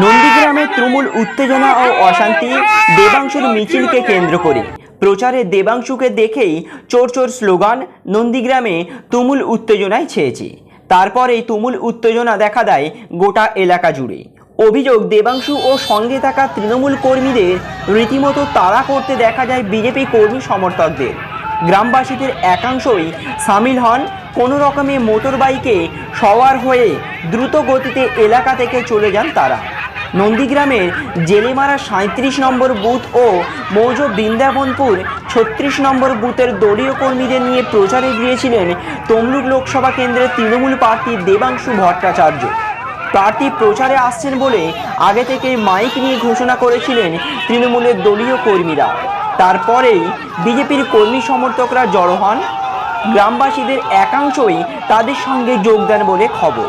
নন্দীগ্রামে তৃণমূল উত্তেজনা ও অশান্তি দেবাংশের মিছিলকে কেন্দ্র করে। প্রচারে দেবাংশুকে দেখেই চোর চোর স্লোগান, নন্দীগ্রামে তুমুল উত্তেজনায় ছেয়েছে। তারপরেই তুমুল উত্তেজনা দেখা দেয় গোটা এলাকা জুড়ে। অভিযোগ, দেবাংশু ও সঙ্গে থাকা তৃণমূল কর্মীদের রীতিমতো তাড়া করতে দেখা যায় বিজেপি কর্মী সমর্থকদের। গ্রামবাসীদের একাংশই সামিল হন কোনো রকমে মোটর বাইকে সওয়ার হয়ে দ্রুত গতিতে এলাকা থেকে চলে যান তারা। নন্দীগ্রামের জেলেমারা সাঁত্রিশ নম্বর বুথ ও মৌজ বৃন্দাবনপুর ছত্রিশ নম্বর বুথের দলীয় কর্মীদের নিয়ে প্রচারে গিয়েছিলেন তমলুক লোকসভা কেন্দ্রের তৃণমূল প্রার্থী দেবাংশু ভট্টাচার্য। প্রার্থী প্রচারে আসছেন বলে আগে থেকেই মাইক নিয়ে ঘোষণা করেছিলেন তৃণমূলের দলীয় কর্মীরা। তারপরেই বিজেপির কর্মী সমর্থকরা জড়ো হন। গ্রামবাসীদের একাংশই তাদের সঙ্গে যোগ দেন বলে খবর।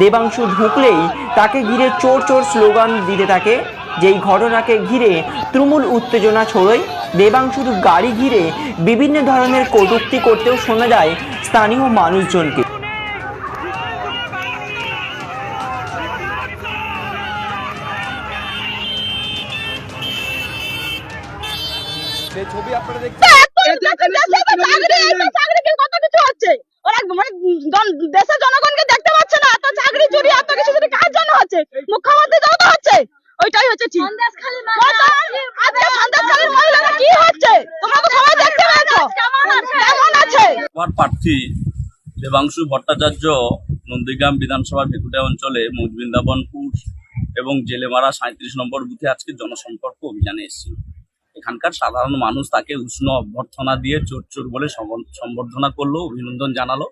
দেবাংশু ঢুকলেই তাকে ঘিরে চোর চোর স্লোগান দিতে থাকে। যেই ঘটনাকে ঘিরে তুমুল উত্তেজনা ছড়োয়, দেবাংশুর গাড়ি ঘিরে বিভিন্ন ধরনের কটূক্তি করতেও শোনা যায় স্থানীয় মানুষজনকে। ছবি আপনারা দেখছেন দেশের জনগণকে দেখতে পাচ্ছে না এত চাকরি চুরি এত কিছু চুরি কার জন্য হচ্ছে জন্য হচ্ছে। ওইটাই হচ্ছে ঠিক। সন্দেশখালীর মহিলারা কি হচ্ছে? তোমরা তো সবাই দেখতে পেয়েছ। কেমন আছে? আমার প্রার্থী দেবাংশু ভট্টাচার্য নন্দীগ্রাম বিধানসভা ভেকুটা অঞ্চলে মুজবৃন্দাবনপুর এবং জেলেমারা সাঁত্রিশ নম্বর বুথে আজকে জনসম্পর্ক অভিযানে এসেছিল। এখানকার সাধারণ মানুষ তাকে উষ্ণ অভ্যর্থনা দিয়ে চোর চোর বলে সম্বর্ধনা করল অভিনন্দন জানালো।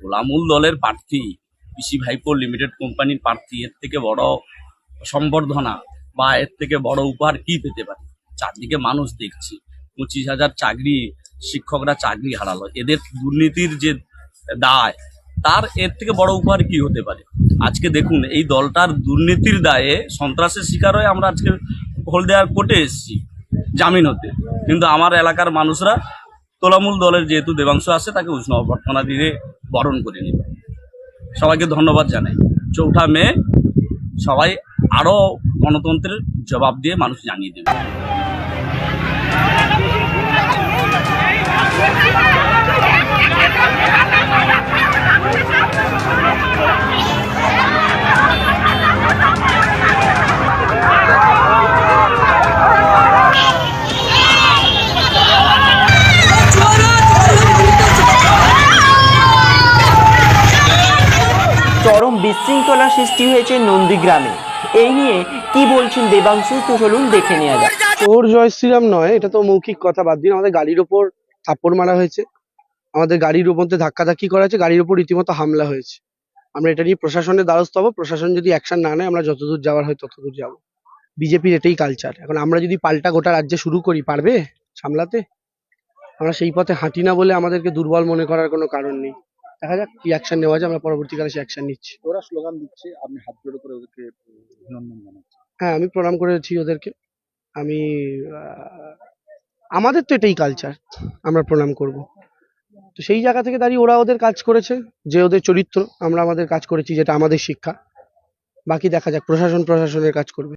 তোলামূল দলের প্রার্থী পিসি ভাইপো লিমিটেড কোম্পানির প্রার্থী, এর থেকে বড় সম্বর্ধনা বা এর থেকে বড় উপহার কি পেতে পারে? চারদিকে মানুষ দেখছি, পঁচিশ হাজার চাকরি, শিক্ষকরা চাকরি হারালো, এদের দুর্নীতির যে দায়, তার এর থেকে বড় উপহার কি হতে পারে? আজকে দেখুন, এই দলটার দুর্নীতির দায়ে সন্ত্রাসের শিকার হয়ে আমরা আজকে হলদিয়ার কোর্টে এসেছি, জামিন হতে। কিন্তু আমার এলাকার মানুষরা তোলামূল দলের যেহেতু দেবাংশ আছে, তাকে উষ্ণ অভ্যর্থনা দিয়ে বরণ করে নেবে সবাইকে ধন্যবাদ জানাই। চৌঠা মে সবাই আরও গণতন্ত্রের জবাব দিয়ে মানুষ জানিয়ে দেবে। বিশৃঙ্খলা সৃষ্টি হয়েছে নন্দীগ্রামে। এই নিয়ে কি বলছেন দেবাংশু? তো চলুন দেখে নেওয়া যাক। চোর জয় শ্রীরাম নয়, এটা তো মৌখিক কথা, বাদ দিন। আমাদের গাড়ির ওপর থাপ্পড় মারা হয়েছে। আমাদের গাড়ির মধ্যে ধাক্কাধাক্কি করা হয়েছে। গাড়ির ওপর রীতিমতো হামলা হয়েছে। আমরা এটা নিয়ে প্রশাসনের দ্বারস্থ হব। প্রশাসন যদি অ্যাকশন না নেয়, আমরা যতদূর যাওয়ার হয় ততদূর যাব। বিজেপির এটাই কালচার এখন আমরা যদি পাল্টা গোটা রাজ্যে শুরু করি, পারবে সামলাতে? আমরা সেই পথে হাঁটি না বলে আমাদেরকে দুর্বল মনে করার কোনো কারণ নেই। দেখা যাক কি অ্যাকশন নেওয়া যায় আমরা পরবর্তীকালে সে অ্যাকশন নিচ্ছি। ওরা স্লোগান দিচ্ছে আপনি হাত জোড়ো করে ওদেরকে অভিনন্দন জানাচ্ছেন হ্যাঁ আমি প্রণাম করেছি ওদেরকে। আমি আমাদের তো এটাই কালচার আমরা প্রণাম করব। তো সেই জায়গা থেকে দাঁড়িয়ে ওরা ওদের কাজ করেছে যে ওদের চরিত্র আমরা আমাদের কাজ করেছি যেটা আমাদের শিক্ষা। বাকি দেখা যাক প্রশাসন প্রশাসনের কাজ করবে।